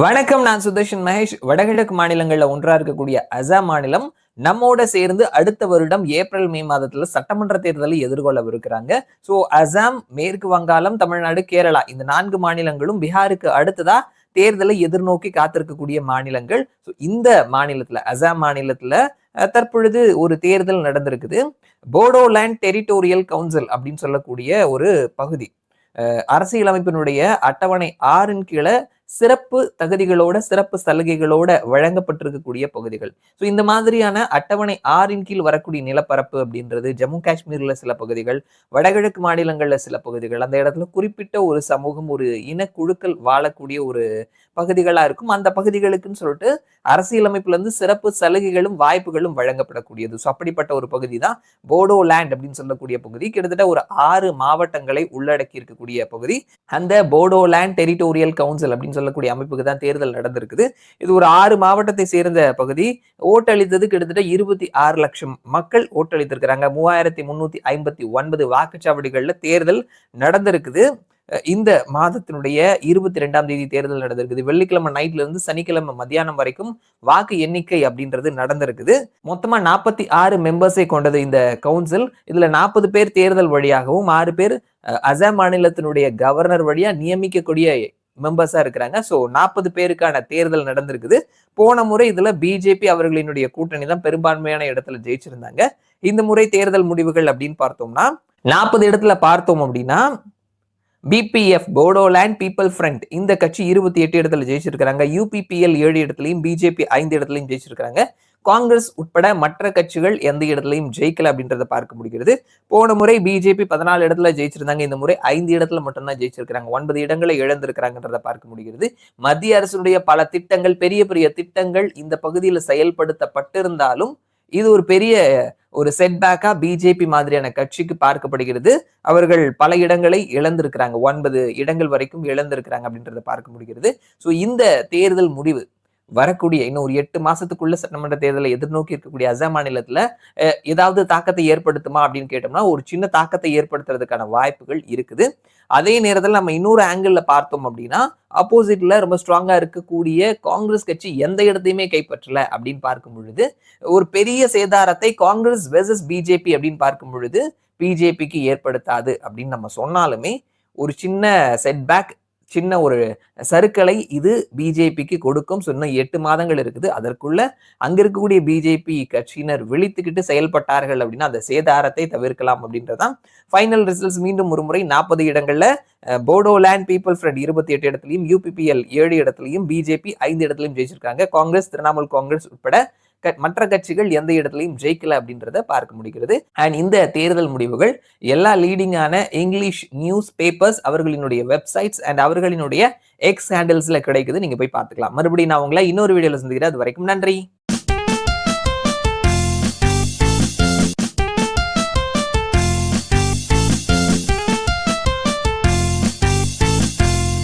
வணக்கம் நான் சுதர்ஷன் மகேஷ். வடகிழக்கு மாநிலங்களில் ஒன்றா இருக்கக்கூடிய அசாம் மாநிலம் நம்மோட சேர்ந்து அடுத்த வருடம் ஏப்ரல் மே மாதத்துல சட்டமன்ற தேர்தலை எதிர்கொள்ளவிருக்கிறாங்க. சோ அசாம் மேற்கு வங்காளம் தமிழ்நாடு கேரளா இந்த நான்கு மாநிலங்களும் பீகாருக்கு அடுத்ததா தேர்தலை எதிர்நோக்கி காத்திருக்கக்கூடிய மாநிலங்கள். ஸோ இந்த மாநிலத்துல அசாம் மாநிலத்துல தற்பொழுது ஒரு தேர்தல் நடந்திருக்குது. போடோலேண்ட் டெரிட்டோரியல் கவுன்சில் அப்படின்னு சொல்லக்கூடிய ஒரு பகுதி. அரசியலமைப்பினுடைய அட்டவணை ஆறின் கீழே சிறப்பு தகுதிகளோட சிறப்பு சலுகைகளோட வழங்கப்பட்டிருக்கக்கூடிய பகுதிகள். ஸோ இந்த மாதிரியான அட்டவணை ஆறின் கீழ் வரக்கூடிய நிலப்பரப்பு அப்படின்றது ஜம்மு காஷ்மீர்ல சில பகுதிகள் வடகிழக்கு மாநிலங்கள்ல சில பகுதிகள் அந்த இடத்துல குறிப்பிட்ட ஒரு சமூகம் ஒரு இனக்குழுக்கள் வாழக்கூடிய ஒரு பகுதிகளா இருக்கும். அந்த பகுதிகளுக்குன்னு சொல்லிட்டு அரசியலமைப்புல இருந்து சிறப்பு சலுகைகளும் வாய்ப்புகளும் வழங்கப்படக்கூடியது. ஸோ அப்படிப்பட்ட ஒரு பகுதி தான் போடோ லேண்ட் அப்படின்னு சொல்லக்கூடிய பகுதி. கிட்டத்தட்ட ஒரு ஆறு மாவட்டங்களை உள்ளடக்கி இருக்கக்கூடிய பகுதி. அந்த போடோ லேண்ட் டெரிட்டோரியல் கவுன்சில் அப்படின்னு சொல்லக்கூடிய அமைப்புக்கு தான் தேர்தல் நடந்திருக்குது. இது ஒரு ஆறு மாவட்டத்தை சேர்ந்த பகுதி. ஓட்டளித்தது கிட்டத்தட்ட இருபத்தி ஆறு லட்சம் மக்கள் ஓட்டளித்திருக்கிறாங்க. மூவாயிரத்தி முன்னூத்தி ஐம்பத்தி ஒன்பது வாக்குச்சாவடிகளில் தேர்தல் நடந்திருக்குது. இந்த மாதத்தினுடைய இருபத்தி ரெண்டாம் தேதி தேர்தல் நடந்திருக்குது. வெள்ளிக்கிழமை நைட்ல இருந்து சனிக்கிழமை மத்தியானம் வரைக்கும் வாக்கு எண்ணிக்கை அப்படின்றது நடந்திருக்குது. மொத்தமா நாற்பத்தி ஆறு மெம்பர்ஸை கொண்டது இந்த கவுன்சில் இதுல நாற்பது பேர் தேர்தல் வழியாகவும் ஆறு பேர் அசாம் மாநிலத்தினுடைய கவர்னர் வழியா நியமிக்கக்கூடிய மெம்பர்ஸாக இருக்கிறாங்க. ஸோ நாற்பது பேருக்கான தேர்தல் நடந்திருக்குது. போன முறை இதுல பிஜேபி அவர்களினுடைய கூட்டணி தான் பெரும்பான்மையான இடத்துல ஜெயிச்சிருந்தாங்க. இந்த முறை தேர்தல் முடிவுகள் அப்படின்னு பார்த்தோம்னா நாற்பது இடத்துல பார்த்தோம் அப்படின்னா பிபிஎஃப் போடோலேண்ட் பீப்புள் ஃப்ரண்ட் இந்த கட்சி இருபத்தி எட்டு இடத்துல ஜெயிச்சிருக்கிறாங்க. யூபிபிஎல் ஏழு இடத்துலையும் பிஜேபி ஐந்து இடத்துலையும் ஜெயிச்சிருக்கிறாங்க. காங்கிரஸ் உட்பட மற்ற கட்சிகள் எந்த இடத்துலையும் ஜெயிக்கல அப்படின்றத பார்க்க முடிகிறது. போன முறை பிஜேபி பதினாலு இடத்துல ஜெயிச்சிருந்தாங்க. இந்த முறை ஐந்து இடத்துல மட்டும்தான் ஜெயிச்சிருக்காங்க ஒன்பது இடங்களை இழந்திருக்கிறாங்கன்றத பார்க்க முடிகிறது. மத்திய அரசுடைய பல திட்டங்கள் பெரிய பெரிய திட்டங்கள் இந்த பகுதியில் செயல்படுத்தப்பட்டிருந்தாலும் இது ஒரு பெரிய ஒரு செட்பேக்கா பிஜேபி மாதிரியான கட்சிக்கு பார்க்கப்படுகிறது. அவர்கள் பல இடங்களை இழந்திருக்கிறாங்க. ஒன்பது இடங்கள் வரைக்கும் இழந்திருக்கிறாங்க அப்படின்றத பார்க்க முடிகிறது. ஸோ இந்த தேர்தல் முடிவு வரக்கூடிய இன்னும் ஒரு எட்டு மாசத்துக்குள்ள சட்டமன்ற தேர்தலை எதிர்நோக்கி இருக்கக்கூடிய அசாம் மாநிலத்துல ஏதாவது தாக்கத்தை ஏற்படுத்துமா அப்படின்னு கேட்டோம்னா ஒரு சின்ன தாக்கத்தை ஏற்படுத்துறதுக்கான வாய்ப்புகள் இருக்குது. அதே நேரத்தில் நம்ம இன்னொரு ஆங்கிள் பார்த்தோம் அப்படின்னா அப்போசிட்ல ரொம்ப ஸ்ட்ராங்கா இருக்கக்கூடிய காங்கிரஸ் கட்சி எந்த இடத்தையுமே கைப்பற்றல அப்படின்னு பார்க்கும் பொழுது ஒரு பெரிய சேதாரத்தை காங்கிரஸ் வெர்சஸ் பிஜேபி அப்படின்னு பார்க்கும் பொழுது பிஜேபிக்கு ஏற்படுத்தாது அப்படின்னு நம்ம சொன்னாலுமே ஒரு சின்ன செட்பேக் சின்ன ஒரு சருக்களை இது பிஜேபிக்கு கொடுக்கும். சொன்ன எட்டு மாதங்கள் இருக்குது. அதற்குள்ள அங்க இருக்கக்கூடிய பிஜேபி கட்சியினர் விழித்துக்கிட்டு செயல்பட்டார்கள் அப்படின்னா அந்த சேதாரத்தை தவிர்க்கலாம் அப்படின்றதான் ஃபைனல் ரிசல்ட்ஸ் மீண்டும் ஒரு முறை நாற்பது இடங்கள்ல போடோலேண்ட் பீப்புள் ஃப்ரண்ட் இருபத்தி எட்டு இடத்துலையும் யூபிபிஎல் ஏழு இடத்துலையும் பிஜேபி ஐந்து இடத்துலையும் ஜெயிச்சிருக்காங்க. காங்கிரஸ் திரிணாமுல் காங்கிரஸ் உட்பட மற்ற கட்சிகள் எந்த இடத்துலையும் ஜெயிக்கல அப்படின்றத பார்க்க முடிகிறது. அண்ட் இந்த தேர்தல் முடிவுகள் எல்லா லீடிங்கான இங்கிலீஷ் நியூஸ் பேப்பர்ஸ் அவர்களினுடைய வெப்சைட்ஸ் அண்ட் அவர்களினுடைய எக்ஸ் ஹேண்டில்ஸ்ல கிடைக்குது. நீங்க போய் பார்த்துக்கலாம். மறுபடியும் நான் உங்களை இன்னொரு வீடியோல சந்திக்கிறேன். அது வரைக்கும் நன்றி.